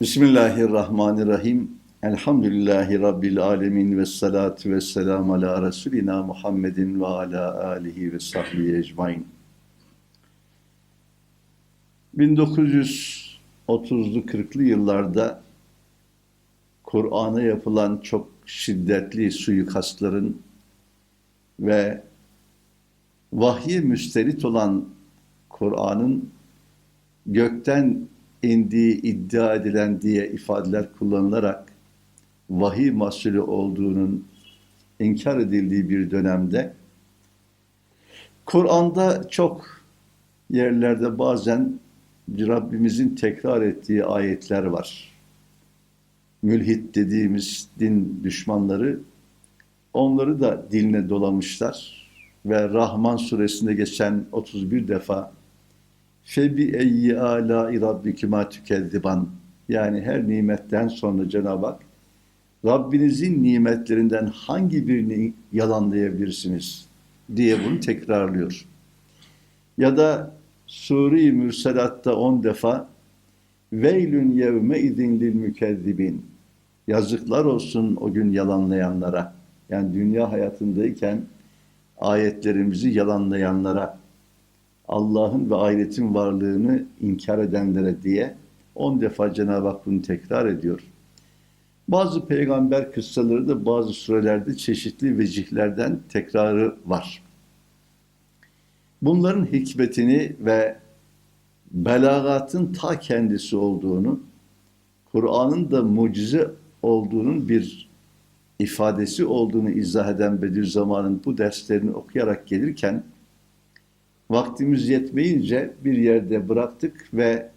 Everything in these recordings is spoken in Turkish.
Bismillahirrahmanirrahim. Elhamdülillahi Rabbil alemin ve salatu ve selamu ala Resulina Muhammedin ve ala alihi ve sahbihi ecmain. 1930'lu 40'lı yıllarda Kur'an'a yapılan çok şiddetli suikastların ve vahye müsterit olan Kur'an'ın gökten indiği iddia edilen diye ifadeler kullanılarak vahiy mahsulü olduğunun inkar edildiği bir dönemde Kur'an'da çok yerlerde bazen Rabbimizin tekrar ettiği ayetler var. Mülhit dediğimiz din düşmanları onları da diline dolamışlar ve Rahman suresinde geçen 31 defa Febi eyyi ala rabbikuma tükezziban yani her nimetten sonra Cenab-ı Hak Rabbinizin nimetlerinden hangi birini yalanlayabilirsiniz diye bunu tekrarlıyor. Ya da Sure-i Mürselat'ta on defa Veylün yevme izin lil mükezzibin Yazıklar olsun o gün yalanlayanlara. Yani dünya hayatındayken ayetlerimizi yalanlayanlara, Allah'ın ve ahiretin varlığını inkar edenlere diye on defa Cenab-ı Hak bunu tekrar ediyor. Bazı peygamber kıssaları da bazı surelerde çeşitli vecihlerden tekrarı var. Bunların hikmetini ve belagatın ta kendisi olduğunu, Kur'an'ın da mucize olduğunun bir ifadesi olduğunu izah eden Bediüzzaman'ın bu derslerini okuyarak gelirken vaktimiz yetmeyince bir yerde bıraktık ve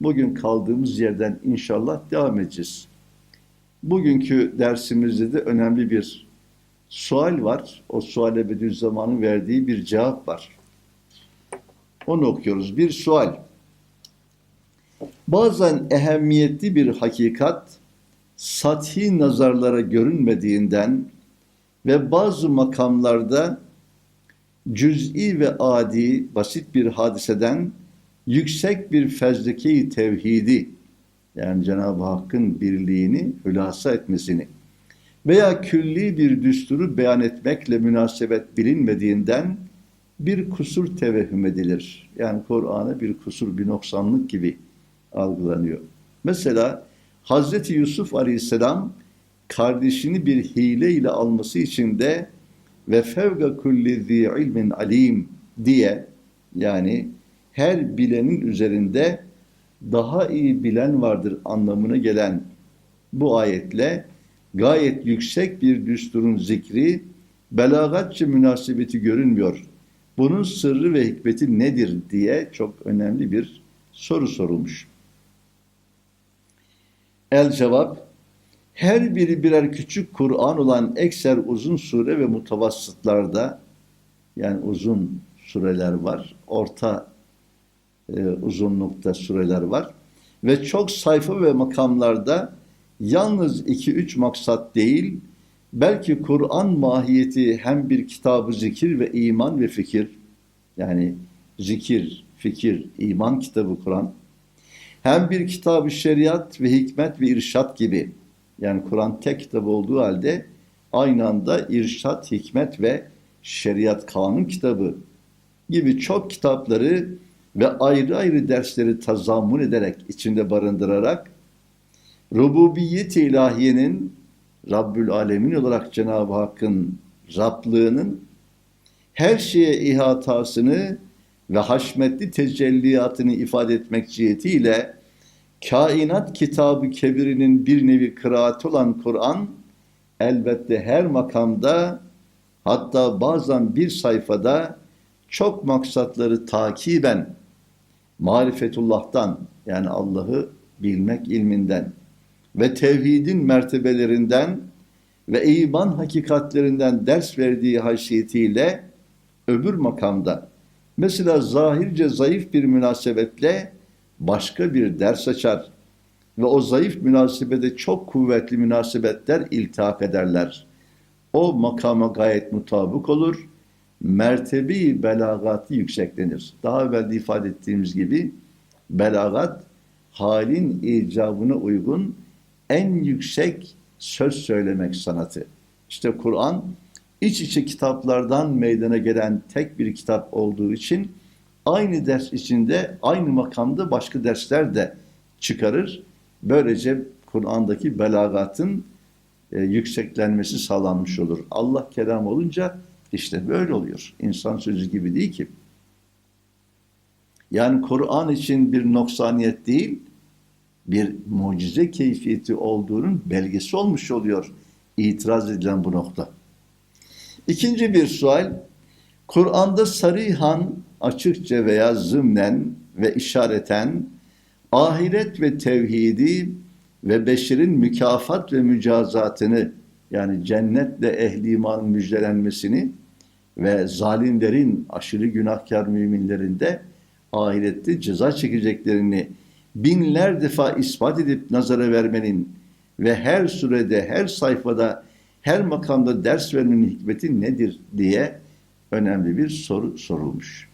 bugün kaldığımız yerden inşallah devam edeceğiz. Bugünkü dersimizde de önemli bir sual var. O suale Bediüzzaman'ın verdiği bir cevap var. Onu okuyoruz. Bir sual. Bazen ehemmiyetli bir hakikat sathi nazarlara görünmediğinden ve bazı makamlarda cüz'i ve adi basit bir hadiseden yüksek bir fezleke tevhidi yani Cenab-ı Hakk'ın birliğini hülasa etmesini veya külli bir düsturu beyan etmekle münasebet bilinmediğinden bir kusur tevehüm edilir. Yani Kur'an'a bir kusur, bir noksanlık gibi algılanıyor. Mesela Hazreti Yusuf Aleyhisselam kardeşini bir hile ile alması için de ve fevga kulli zi ilmin alim diye yani her bilenin üzerinde daha iyi bilen vardır anlamına gelen bu ayetle gayet yüksek bir düsturun zikri belagatçı münasebeti görünmüyor. Bunun sırrı ve hikmeti nedir diye çok önemli bir soru sorulmuş. El cevap her biri birer küçük Kur'an olan ekser uzun sure ve mutavassıtlarda yani uzun sureler var, orta e, uzunlukta sureler var ve çok sayfa ve makamlarda yalnız iki üç maksat değil, belki Kur'an mahiyeti hem bir kitabı zikir ve iman ve fikir, yani zikir, fikir, iman kitabı Kur'an, hem bir kitabı şeriat ve hikmet ve irşat gibi, yani Kur'an tek kitap olduğu halde aynı anda irşat, hikmet ve şeriat kanun kitabı gibi çok kitapları ve ayrı ayrı dersleri tazammun ederek, içinde barındırarak rububiyet ilahiyenin Rabbül Alemin olarak Cenab-ı Hakk'ın Rablığının her şeye ihatasını ve haşmetli tecelliyatını ifade etmek cihetiyle kainat kitabı kebirinin bir nevi kıraati olan Kur'an elbette her makamda hatta bazen bir sayfada çok maksatları takiben marifetullah'tan yani Allah'ı bilmek ilminden ve tevhidin mertebelerinden ve iman hakikatlerinden ders verdiği haysiyetiyle öbür makamda mesela zahirce zayıf bir münasebetle başka bir ders açar ve o zayıf münasebede çok kuvvetli münasebetler iltihak ederler. O makama gayet mutabık olur, mertebi belagatı yükseklenir. Daha evvel ifade ettiğimiz gibi belagat halin icabına uygun en yüksek söz söylemek sanatı. İşte Kur'an iç içe kitaplardan meydana gelen tek bir kitap olduğu için aynı ders içinde aynı makamda başka dersler de çıkarır. Böylece Kur'an'daki belagatın e, yükseklenmesi sağlanmış olur. Allah kelam olunca işte böyle oluyor. İnsan sözü gibi değil ki. Yani Kur'an için bir noksaniyet değil, bir mucize keyfiyeti olduğunun belgesi olmuş oluyor itiraz edilen bu nokta. İkinci bir sual, Kur'an'da sarihan açıkça veya zımnen ve işareten ahiret ve tevhidi ve beşerin mükafat ve mücazatını yani cennetle ehli iman müjdelenmesini ve zalimlerin aşırı günahkar müminlerin de ahirette ceza çekeceklerini binler defa ispat edip nazara vermenin ve her surede, her sayfada, her makamda ders vermenin hikmeti nedir diye önemli bir soru sorulmuş.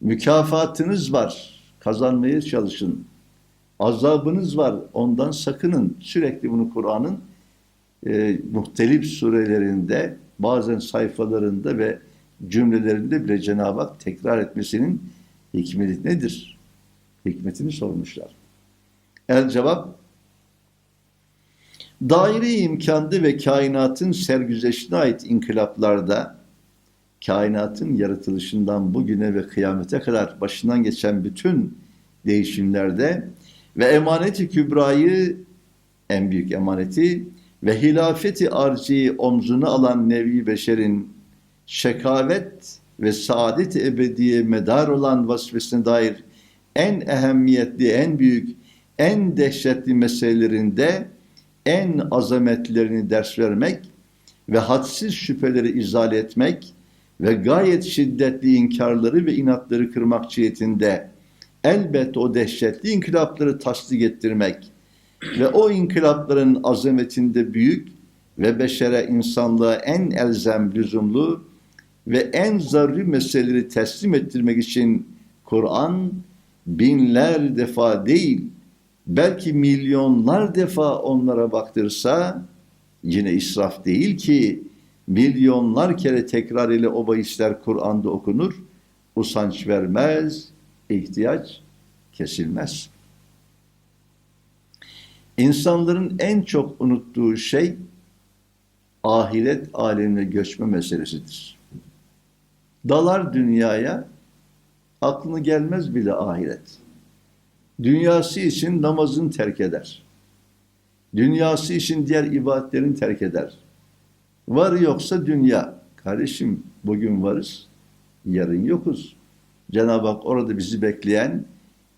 Mükafatınız var, kazanmaya çalışın. Azabınız var, ondan sakının. Sürekli bunu Kur'an'ın e, muhtelif surelerinde, bazen sayfalarında ve cümlelerinde bile Cenab-ı Hak tekrar etmesinin hikmeti nedir? Hikmetini sormuşlar. El cevap, daire imkandı ve kainatın sergüzeşine ait inkılaplarda, kainatın yaratılışından bugüne ve kıyamete kadar başından geçen bütün değişimlerde ve emaneti kübrayı, en büyük emaneti ve hilafeti arciyi omzuna alan nevi beşerin şekavet ve saadet ebediye medar olan vasfesine dair en ehemmiyetli, en büyük, en dehşetli meselelerinde en azametlerini ders vermek ve hadsiz şüpheleri izale etmek ve gayet şiddetli inkarları ve inatları kırmak cihetinde elbet o dehşetli inkılapları tasdik ettirmek ve o inkılapların azametinde büyük ve beşere insanlığa en elzem lüzumlu ve en zaruri meseleleri teslim ettirmek için Kur'an binler defa değil belki milyonlar defa onlara baktırsa yine israf değil ki milyonlar kere tekrar ile o bahisler Kur'an'da okunur, usanç vermez, ihtiyaç kesilmez. İnsanların en çok unuttuğu şey ahiret alemine göçme meselesidir. Dalar dünyaya, aklını gelmez bile ahiret. Dünyası için namazını terk eder. Dünyası için diğer ibadetlerini terk eder. Var yoksa dünya. Kardeşim bugün varız, yarın yokuz. Cenab-ı Hak orada bizi bekleyen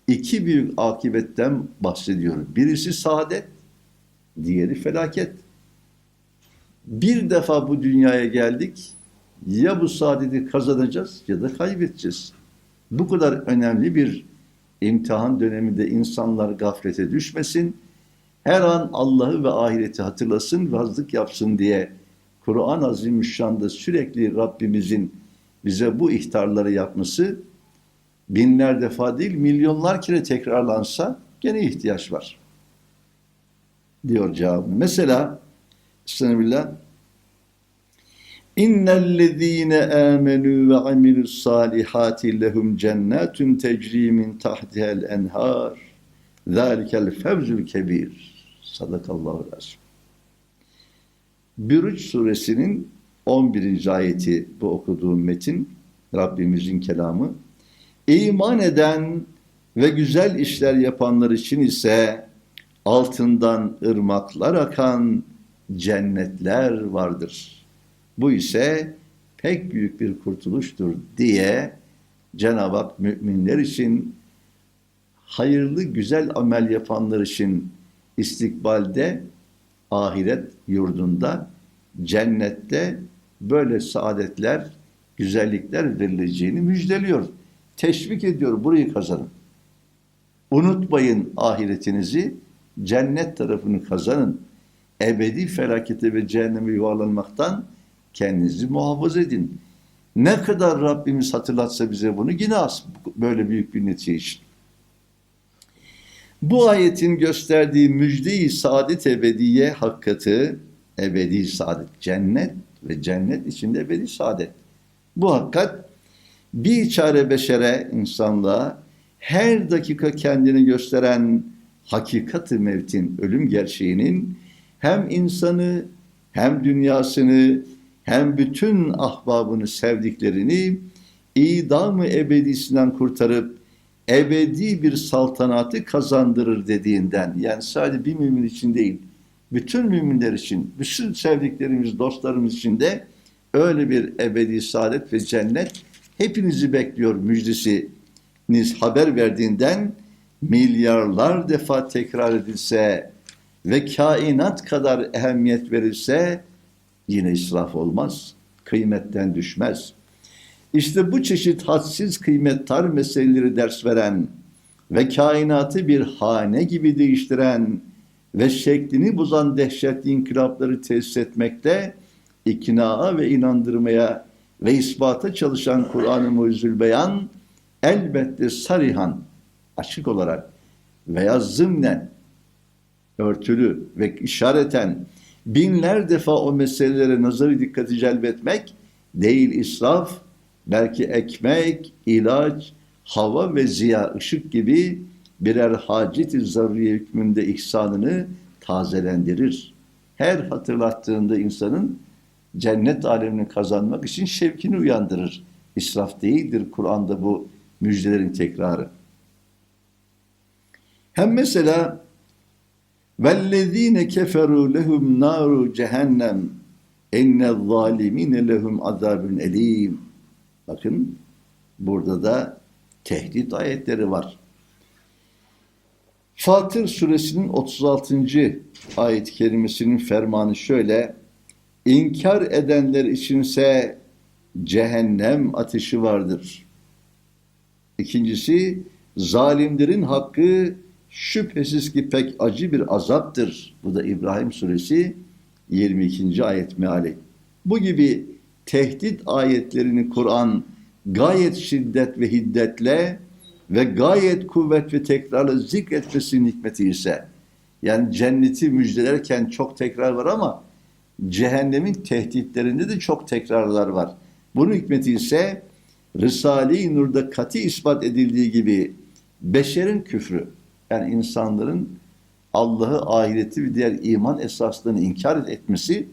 iki büyük akibetten bahsediyor. Birisi saadet, diğeri felaket. Bir defa bu dünyaya geldik, ya bu saadeti kazanacağız ya da kaybedeceğiz. Bu kadar önemli bir imtihan döneminde insanlar gaflete düşmesin, her an Allah'ı ve ahireti hatırlasın ve hazırlık yapsın diye Kur'an-ı Azimüşşan'da sürekli Rabbimizin bize bu ihtarları yapması binler defa değil milyonlar kere tekrarlansa gene ihtiyaç var. Diyor cevabı. Mesela Estağfirullah İnnellezîne âmenû ve amilus salihâti lehum cennâtun tecrî min tahtihel enhâr. Zâlikel fevzül kebîr. Sadakallahu azim. Bürüç suresinin 11. ayeti bu okuduğum metin Rabbimizin kelamı. İman eden ve güzel işler yapanlar için ise altından ırmaklar akan cennetler vardır. Bu ise pek büyük bir kurtuluştur diye Cenab-ı Hak müminler için hayırlı güzel amel yapanlar için istikbalde ahiret yurdunda cennette böyle saadetler, güzellikler verileceğini müjdeliyor. Teşvik ediyor burayı kazanın. Unutmayın ahiretinizi, cennet tarafını kazanın. Ebedi felakete ve cehenneme yuvarlanmaktan kendinizi muhafaza edin. Ne kadar Rabbimiz hatırlatsa bize bunu yine az böyle büyük bir netice için. Bu ayetin gösterdiği müjde-i saadet ebediye hakikati, ebedi saadet, cennet ve cennet içinde ebedi saadet. Bu hakikat bir çare beşere, insanlığa her dakika kendini gösteren hakikati mevtin, ölüm gerçeğinin hem insanı hem dünyasını hem bütün ahbabını sevdiklerini idam-ı ebedisinden kurtarıp ebedi bir saltanatı kazandırır dediğinden yani sadece bir mümin için değil bütün müminler için bütün sevdiklerimiz dostlarımız için de öyle bir ebedi saadet ve cennet hepinizi bekliyor müjdesiniz haber verdiğinden milyarlar defa tekrar edilse ve kainat kadar ehemmiyet verilse yine israf olmaz, kıymetten düşmez. İşte bu çeşit hadsiz kıymettar meseleleri ders veren ve kainatı bir hane gibi değiştiren ve şeklini bozan dehşetli inkılapları tesis etmekte, iknaa ve inandırmaya ve ispata çalışan Kur'an-ı Mucizül Beyan elbette sarihan, açık olarak veya zımnen, örtülü ve işareten binler defa o meselelere nazarı dikkati celbetmek değil israf, belki ekmek, ilaç, hava ve ziya, ışık gibi birer hacet-i zaruriye hükmünde ihsanını tazelendirir. Her hatırlattığında insanın cennet alemini kazanmak için şevkini uyandırır. İsraf değildir Kur'an'da bu müjdelerin tekrarı. Hem mesela vellezine keferu lehum naru cehennem enne zalimine lehum azabun elim. Bakın burada da tehdit ayetleri var. Fatır suresinin 36. ayet-i kerimesinin fermanı şöyle. İnkar edenler içinse cehennem ateşi vardır. İkincisi zalimlerin hakkı şüphesiz ki pek acı bir azaptır. Bu da İbrahim suresi 22. ayet meali. Bu gibi tehdit ayetlerini Kur'an gayet şiddet ve hiddetle ve gayet kuvvet ve tekrarla zikretmesinin hikmeti ise yani cenneti müjdelerken çok tekrar var ama cehennemin tehditlerinde de çok tekrarlar var. Bunun hikmeti ise Risale-i Nur'da kati ispat edildiği gibi beşerin küfrü yani insanların Allah'ı, ahireti ve diğer iman esaslarını inkar etmesi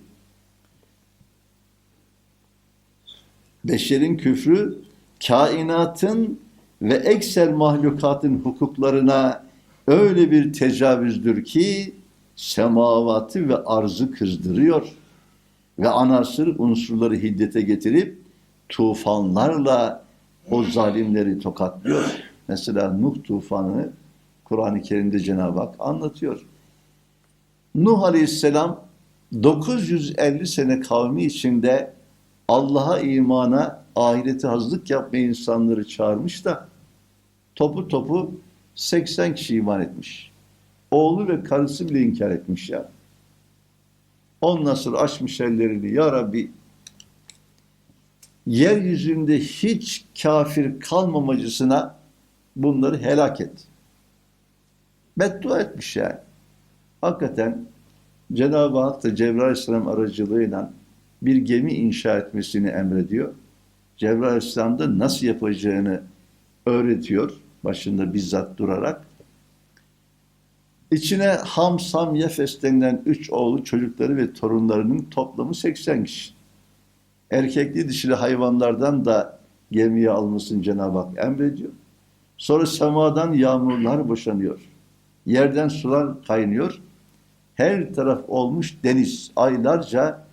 beşerin küfrü kainatın ve ekser mahlukatın hukuklarına öyle bir tecavüzdür ki semavatı ve arzı kızdırıyor ve anasır unsurları hiddete getirip tufanlarla o zalimleri tokatlıyor. Mesela Nuh tufanı Kur'an-ı Kerim'de Cenab-ı Hak anlatıyor. Nuh Aleyhisselam 950 sene kavmi içinde Allah'a imana, ahirete hazırlık yapmaya insanları çağırmış da topu topu 80 kişi iman etmiş. Oğlu ve karısı bile inkar etmiş ya. Ondan sonra açmış ellerini. Ya Rabbi yeryüzünde hiç kafir kalmamacısına bunları helak et. Beddua etmiş yani. Hakikaten Cenab-ı Hak da Cebrail Aleyhisselam aracılığıyla bir gemi inşa etmesini emrediyor. Cebrail Aleyhisselam nasıl yapacağını öğretiyor. Başında bizzat durarak. İçine Ham, Sam, Yefes denilen üç oğlu çocukları ve torunlarının toplamı 80 kişi. Erkekli dişili hayvanlardan da gemiye almasını Cenab-ı Hak emrediyor. Sonra semadan yağmurlar boşanıyor. Yerden sular kaynıyor. Her taraf olmuş deniz. Aylarca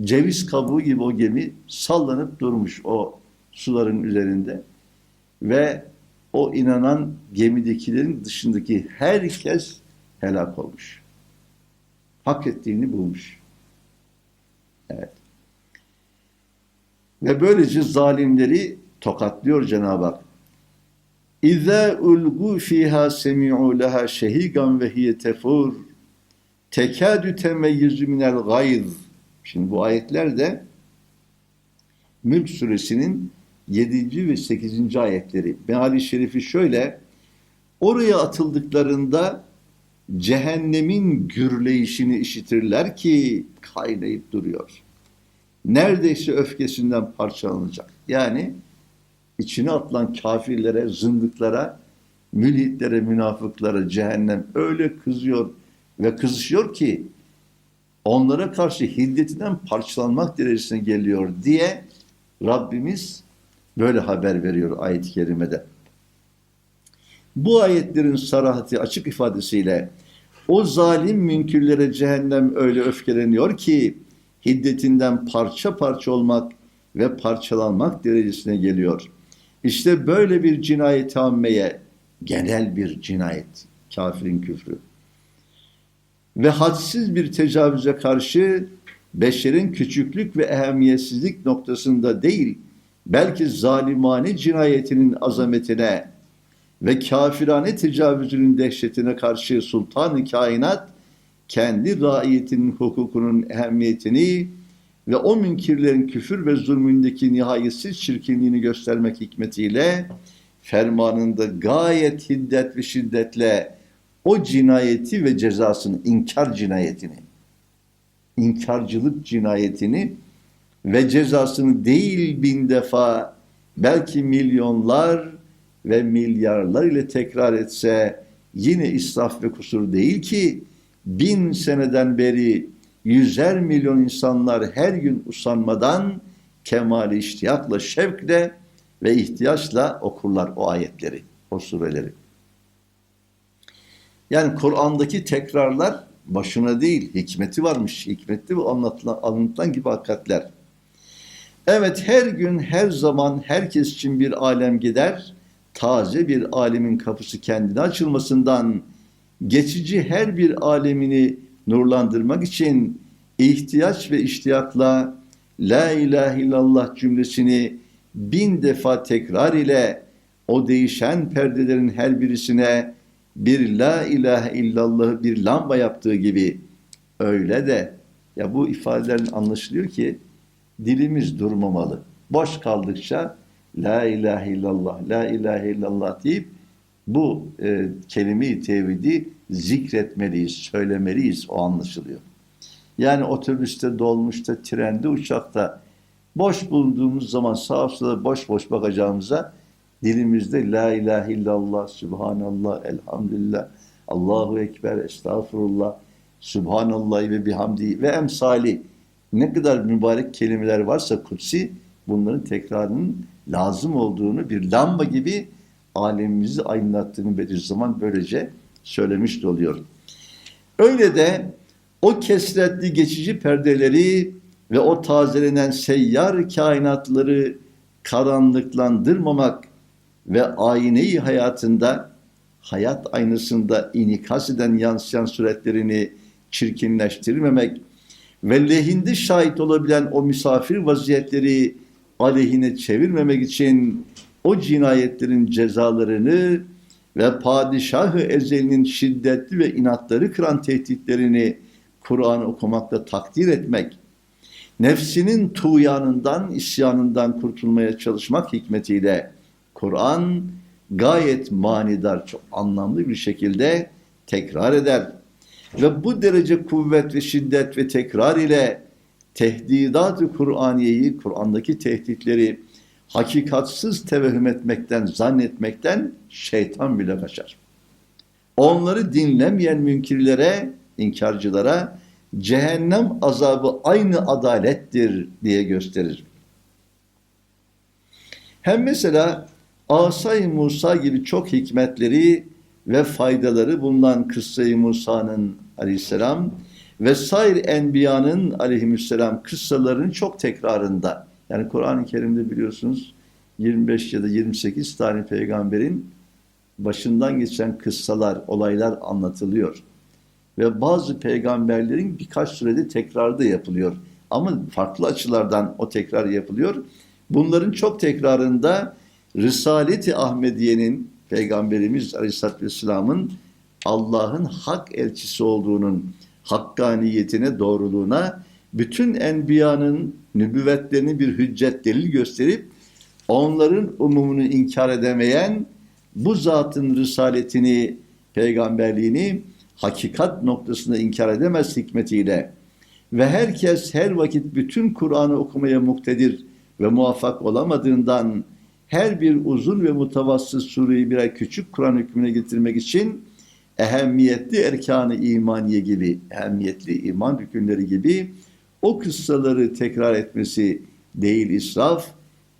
ceviz kabuğu gibi o gemi sallanıp durmuş o suların üzerinde. Ve o inanan gemidekilerin dışındaki herkes helak olmuş. Hak ettiğini bulmuş. Evet. Ve böylece zalimleri tokatlıyor Cenab-ı Hak. İza ulgu fiha semi'u laha şehigan ve hiye tefur tekadü temeyyizu minel gayz. Şimdi bu ayetler de Mülk suresinin 7. ve 8. ayetleri. Meali şerifi şöyle Oraya atıldıklarında cehennemin gürleyişini işitirler ki kaynayıp duruyor. Neredeyse öfkesinden parçalanacak. Yani içine atılan kafirlere, zındıklara, mülhitlere, münafıklara cehennem öyle kızıyor ve kızışıyor ki onlara karşı hiddetinden parçalanmak derecesine geliyor diye Rabbimiz böyle haber veriyor ayet-i kerimede. Bu ayetlerin sarahati açık ifadesiyle o zalim münkirlere cehennem öyle öfkeleniyor ki hiddetinden parça parça olmak ve parçalanmak derecesine geliyor. İşte böyle bir cinayet ammeye genel bir cinayet, kafirin küfrü. Ve hadsiz bir tecavüze karşı beşerin küçüklük ve ehemmiyetsizlik noktasında değil, belki zalimane cinayetinin azametine ve kafirane tecavüzünün dehşetine karşı sultan-ı kainat kendi raiyetinin hukukunun ehemmiyetini ve o münkirlerin küfür ve zulmündeki nihayetsiz çirkinliğini göstermek hikmetiyle fermanında gayet hiddet ve şiddetle o cinayeti ve cezasını, inkar cinayetini, inkarcılık cinayetini ve cezasını değil bin defa, belki milyonlar ve milyarlar ile tekrar etse yine israf ve kusur değil ki bin seneden beri yüzer milyon insanlar her gün usanmadan kemali iştiyakla, şevkle ve ihtiyaçla okurlar o ayetleri, o sureleri. Yani Kur'an'daki tekrarlar başına değil, hikmeti varmış. Hikmetli ve anlatılan, anlatılan gibi hakikatler. Evet her gün, her zaman herkes için bir alem gider. Taze bir alemin kapısı kendine açılmasından geçici her bir alemini nurlandırmak için ihtiyaç ve iştiyakla La ilahe illallah cümlesini bin defa tekrar ile o değişen perdelerin her birisine bir la ilahe illallahı bir lamba yaptığı gibi öyle de ya bu ifadelerin anlaşılıyor ki dilimiz durmamalı. Boş kaldıkça la ilahe illallah, la ilahe illallah deyip bu e, kelime-i tevhidi zikretmeliyiz, söylemeliyiz o anlaşılıyor. Yani otobüste, dolmuşta, trende, uçakta boş bulunduğumuz zaman sağa sola boş boş bakacağımıza dilimizde La ilahe illallah, Subhanallah, Elhamdülillah, Allahu Ekber, Estağfurullah, Subhanallah ve bihamdi ve emsali ne kadar mübarek kelimeler varsa kutsi bunların tekrarının lazım olduğunu bir lamba gibi alemimizi aydınlattığını Bediüzzaman böylece söylemiş de oluyor. Öyle de o kesretli geçici perdeleri ve o tazelenen seyyar kainatları karanlıklandırmamak ve ayneyi hayatında hayat aynasında inikas eden yansıyan suretlerini çirkinleştirmemek ve lehinde şahit olabilen o misafir vaziyetleri aleyhine çevirmemek için o cinayetlerin cezalarını ve padişahı ezelinin şiddetli ve inatları kıran tehditlerini Kur'an okumakla takdir etmek, nefsinin tuğyanından, isyanından kurtulmaya çalışmak hikmetiyle Kur'an gayet manidar, çok anlamlı bir şekilde tekrar eder. Ve bu derece kuvvet ve şiddet ve tekrar ile tehdidat-ı Kur'aniyeyi, Kur'an'daki tehditleri hakikatsız tevehüm etmekten, zannetmekten şeytan bile kaçar. Onları dinlemeyen münkirlere, inkarcılara cehennem azabı aynı adalettir diye gösterir. Hem mesela Asay Musa gibi çok hikmetleri ve faydaları bulunan kıssayı Musa'nın aleyhisselam ve sair enbiyanın aleyhisselam kıssalarının çok tekrarında yani Kur'an-ı Kerim'de biliyorsunuz 25 ya da 28 tane peygamberin başından geçen kıssalar, olaylar anlatılıyor. Ve bazı peygamberlerin birkaç sürede tekrarı da yapılıyor. Ama farklı açılardan o tekrar yapılıyor. Bunların çok tekrarında Risaleti Ahmediye'nin Peygamberimiz Aleyhisselatü Vesselam'ın Allah'ın hak elçisi olduğunun hakkaniyetine, doğruluğuna, bütün enbiyanın nübüvvetlerini bir hüccet delil gösterip onların umumunu inkar edemeyen bu zatın risaletini, peygamberliğini hakikat noktasında inkar edemez hikmetiyle ve herkes her vakit bütün Kur'an'ı okumaya muktedir ve muvaffak olamadığından her bir uzun ve mutavassıt sureyi birer küçük Kur'an hükmüne getirmek için ehemmiyetli erkanı imaniye gibi, ehemmiyetli iman hükümleri gibi o kıssaları tekrar etmesi değil israf,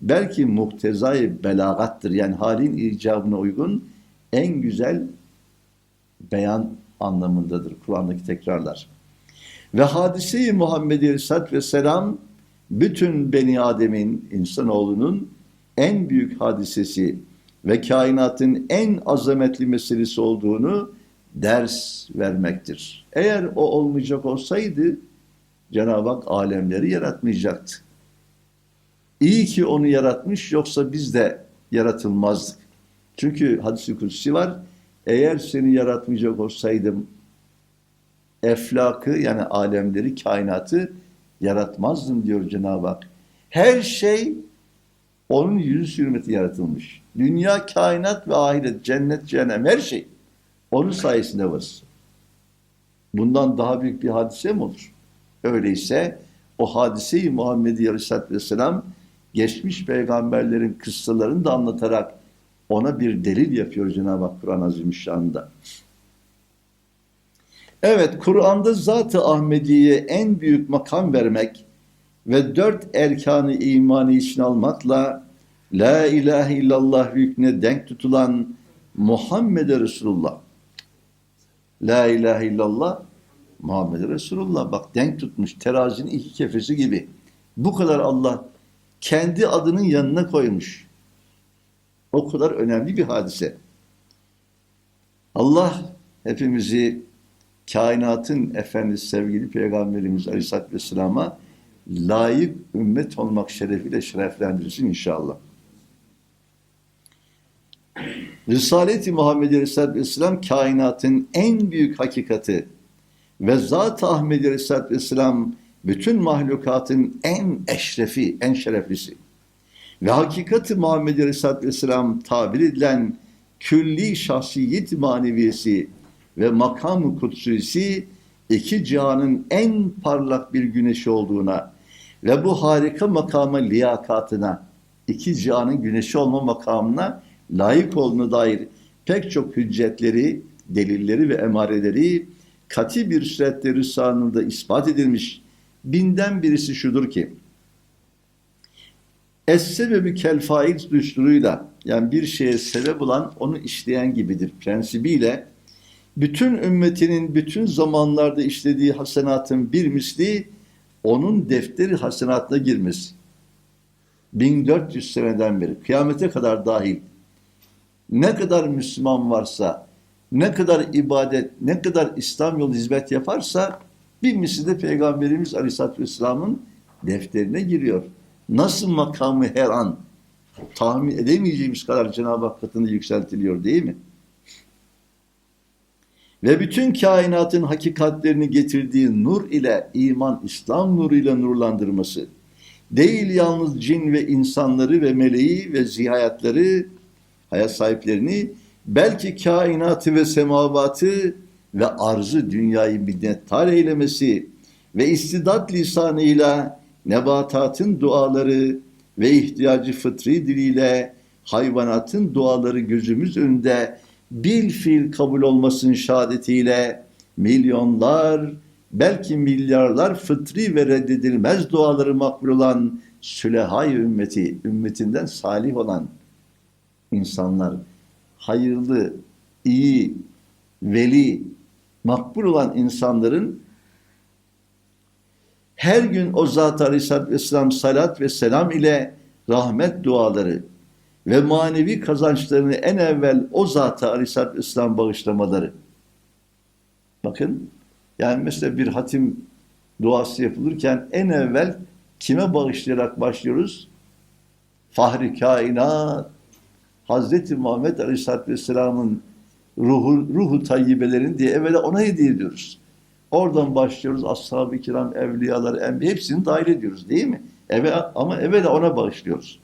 belki muktezai belagattır. Yani halin icabına uygun en güzel beyan anlamındadır Kur'an'daki tekrarlar. Ve hadise-i Muhammed Aleyhisselatü Vesselam bütün Beni Adem'in, insanoğlunun en büyük hadisesi ve kainatın en azametli meselesi olduğunu ders vermektir. Eğer o olmayacak olsaydı Cenab-ı Hak alemleri yaratmayacaktı. İyi ki onu yaratmış yoksa biz de yaratılmazdık. Çünkü hadis-i kutsi var. Eğer seni yaratmayacak olsaydım eflakı yani alemleri, kainatı yaratmazdım diyor Cenab-ı Hak. Her şey onun yüzü hürmeti yaratılmış. Dünya, kainat ve ahiret, cennet, cehennem her şey onun sayesinde var. Bundan daha büyük bir hadise mi olur? Öyleyse o hadiseyi Muhammed Aleyhisselatü Vesselam geçmiş peygamberlerin kıssalarını da anlatarak ona bir delil yapıyor Cenab-ı Hak Kur'an Azimüşşan'da. Evet, Kur'an'da Zat-ı Ahmediye en büyük makam vermek ve dört erkanı imanı için almakla La ilahe illallah hükmüne denk tutulan Muhammed Resulullah. La ilahe illallah Muhammed Resulullah. Bak denk tutmuş terazinin iki kefesi gibi. Bu kadar Allah kendi adının yanına koymuş. O kadar önemli bir hadise. Allah hepimizi kainatın efendisi sevgili Peygamberimiz Aleyhisselatü Vesselam'a layık ümmet olmak şerefiyle şereflendirsin inşallah. Risalet-i Muhammed Aleyhisselatü Vesselam kainatın en büyük hakikati ve Zat-ı Ahmed Aleyhisselatü Vesselam bütün mahlukatın en eşrefi, en şereflisi. Ve hakikati Muhammed Aleyhisselatü Vesselam tabir edilen külli şahsiyet maneviyesi ve makam-ı kutsisi iki cihanın en parlak bir güneşi olduğuna ve bu harika makama liyakatına, iki cihanın güneşi olma makamına layık olduğuna dair pek çok hüccetleri, delilleri ve emareleri kati bir surette Risale'de ispat edilmiş. Binden birisi şudur ki, Es-sebebi kel fail düsturuyla yani bir şeye sebep olan onu işleyen gibidir prensibiyle bütün ümmetinin bütün zamanlarda işlediği hasenatın bir misli onun defteri hasenatına girmesi. 1400 seneden beri kıyamete kadar dahil ne kadar Müslüman varsa, ne kadar ibadet, ne kadar İslam yolu hizmet yaparsa bir misli de Peygamberimiz Aleyhisselatü Vesselam'ın defterine giriyor. Nasıl makamı her an tahmin edemeyeceğimiz kadar Cenab-ı Hak katında yükseltiliyor değil mi? Ve bütün kainatın hakikatlerini getirdiği nur ile iman, İslam nuruyla nurlandırması, değil yalnız cin ve insanları ve meleği ve zihayatları, hayat sahiplerini, belki kainatı ve semavatı ve arzı dünyayı minnettar eylemesi ve istidat lisanıyla nebatatın duaları ve ihtiyacı fıtri diliyle hayvanatın duaları gözümüz önünde bil fiil kabul olmasının şehadetiyle milyonlar belki milyarlar fıtri ve reddedilmez duaları makbul olan sülehay ümmeti, ümmetinden salih olan insanlar, hayırlı, iyi, veli, makbul olan insanların her gün o Zat-ı Aleyhisselatü Vesselam salat ve selam ile rahmet duaları ve manevi kazançlarını en evvel o Zat-ı Aleyhisselatü Vesselam bağışlamaları. Bakın yani mesela bir hatim duası yapılırken en evvel kime bağışlayarak başlıyoruz? Fahri kainat, Hazreti Muhammed Aleyhisselatü Vesselam'ın ruhu, ruhu tayyibelerin diye evvela ona hediye ediyoruz. Oradan başlıyoruz. Ashab-ı kiram, evliyalar, enbiya hepsini dahil ediyoruz değil mi? Eve, ama evvela ona bağışlıyoruz.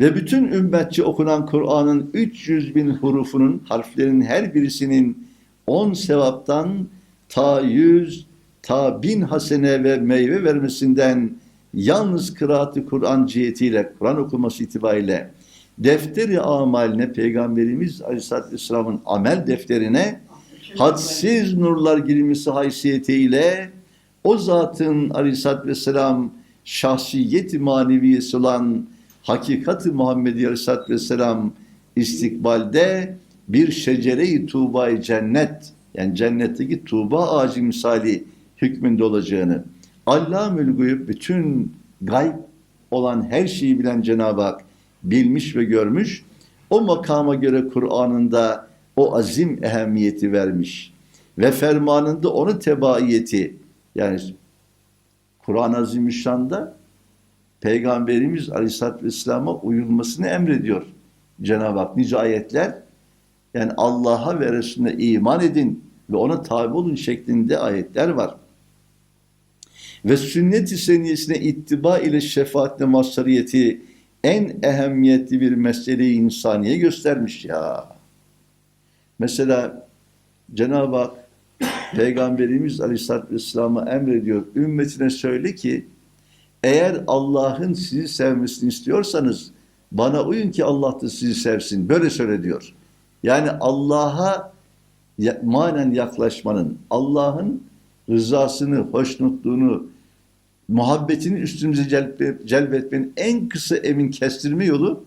Ve bütün ümmetçe okunan Kur'an'ın 300 bin hurufunun, harflerin her birisinin 10 sevaptan ta 100, ta bin hasene ve meyve vermesinden yalnız kıraatı Kur'an cihetiyle, Kur'an okuması itibariyle defteri amaline Peygamberimiz Aleyhisselatü Vesselam'ın amel defterine hadsiz nurlar girmesi haysiyetiyle o zatın Aleyhisselatü Vesselam şahsiyet maneviyesi olan hakikati Muhammedi Aleyhisselatü Vesselam istikbalde bir şecere-i tuğba cennet yani cennetteki tuğba ağacı misali hükmünde olacağını Allamül Guyub bütün gayb olan her şeyi bilen Cenab-ı Hak bilmiş ve görmüş. O makama göre Kur'an'ında o azim ehemmiyeti vermiş. Ve fermanında onu tebaiyeti yani Kur'an-ı Azimüşşan'da Peygamberimiz Aleyhisselatü Vesselam'a uyulmasını emrediyor Cenab-ı Hak. Nice ayetler yani Allah'a ve Resulüne iman edin ve ona tabi olun şeklinde ayetler var. Ve sünnet-i seniyesine ittiba ile şefaatle mazhariyeti en ehemmiyetli bir meseleyi insaniye göstermiş ya. Mesela Cenab-ı Hak Peygamberimiz Aleyhisselatü Vesselam'a emrediyor. Ümmetine söyle ki eğer Allah'ın sizi sevmesini istiyorsanız bana uyun ki Allah da sizi sevsin. Böyle söyle diyor. Yani Allah'a manen yaklaşmanın, Allah'ın rızasını, hoşnutluğunu, muhabbetini üstümüze celb, celbetmenin en kısa emin kestirme yolu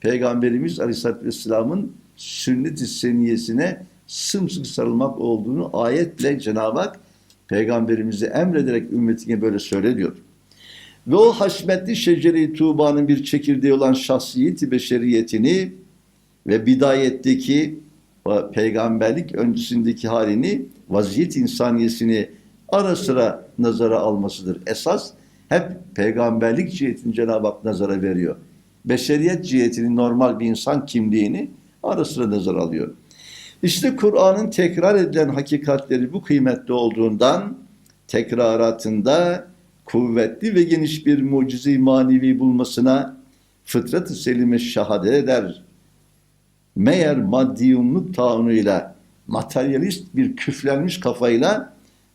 Peygamberimiz Aleyhisselatü Vesselam'ın sünnet-i seniyesine sımsıkı sarılmak olduğunu ayetle Cenab-ı Hak Peygamberimizi emrederek ümmetine böyle söyle diyor. Ve o haşmetli şecere-i Tuğba'nın bir çekirdeği olan şahsiyeti beşeriyetini ve bidayetteki peygamberlik öncesindeki halini, vaziyet insaniyesini ara sıra nazara almasıdır. Esas hep peygamberlik cihetini Cenab-ı Hak nazara veriyor. Beşeriyet cihetini, normal bir insan kimliğini ara sıra nazara alıyor. İşte Kur'an'ın tekrar edilen hakikatleri bu kıymetli olduğundan tekraratında kuvvetli ve geniş bir mucize manevi bulmasına fıtrat-ı selime şehadet eder. Meğer maddiyumluk taunuyla materyalist bir küflenmiş kafayla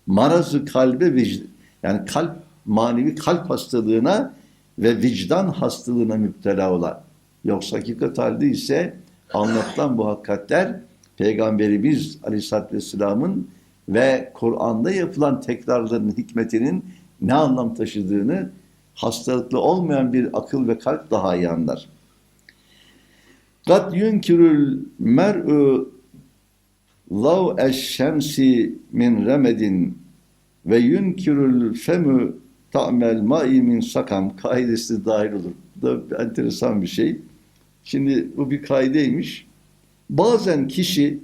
marazı kalbe vicd yani kalp manevi kalp hastalığına ve vicdan hastalığına müptela olan. Yoksa hakikat halde ise anlatılan bu hakikatler Peygamberimiz Aleyhisselatü Vesselam'ın ve Kur'an'da yapılan tekrarların hikmetinin ne anlam taşıdığını hastalıklı olmayan bir akıl ve kalp daha iyi anlar. Kat yunkirul mer'u lav eşşemsi min remedin ve yunkirul femu ta'mel ma'i min sakam kaidesi dahil olur. Bu da enteresan bir şey. Şimdi bu bir kaideymiş. Bazen kişi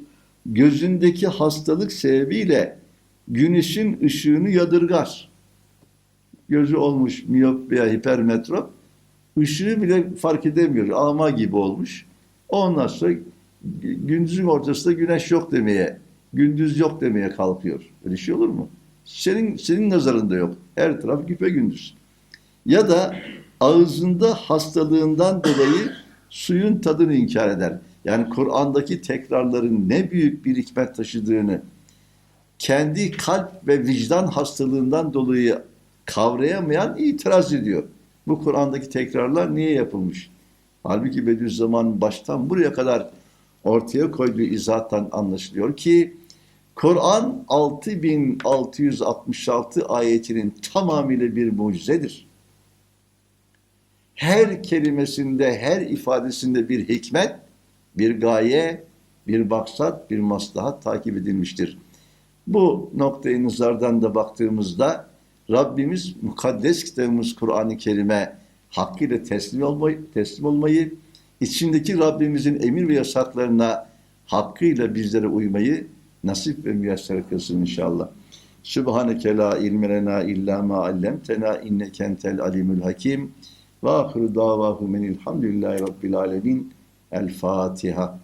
gözündeki hastalık sebebiyle güneşin ışığını yadırgar. Gözü olmuş miyop veya hipermetrop, ışığı bile fark edemiyor. Ama gibi olmuş. Ondan sonra gündüzün ortasında güneş yok demeye, gündüz yok demeye kalkıyor. Öyle şey olur mu? Senin senin nazarında yok. Her taraf güpe gündüz. Ya da ağzında hastalığından dolayı suyun tadını inkar eder. Yani Kur'an'daki tekrarların ne büyük bir hikmet taşıdığını kendi kalp ve vicdan hastalığından dolayı kavrayamayan itiraz ediyor. Bu Kur'an'daki tekrarlar niye yapılmış? Halbuki Bediüzzaman baştan buraya kadar ortaya koyduğu izahattan anlaşılıyor ki Kur'an 6666 ayetinin tamamıyla bir mucizedir. Her kelimesinde, her ifadesinde bir hikmet, bir gaye, bir maksat, bir maslahat takip edilmiştir. Bu noktayı nazardan da baktığımızda Rabbimiz mukaddes kitabımız Kur'an-ı Kerim'e hakkıyla teslim olmayı, teslim olmayı, içindeki Rabbimizin emir ve yasaklarına hakkıyla bizlere uymayı nasip ve müyesser kılsın inşallah. Sübhaneke la ilme illa ma allemtena inneke entel alimul hakim. Ve ahiru davahu menilhamdülillahi rabbil alemin. El Fatiha.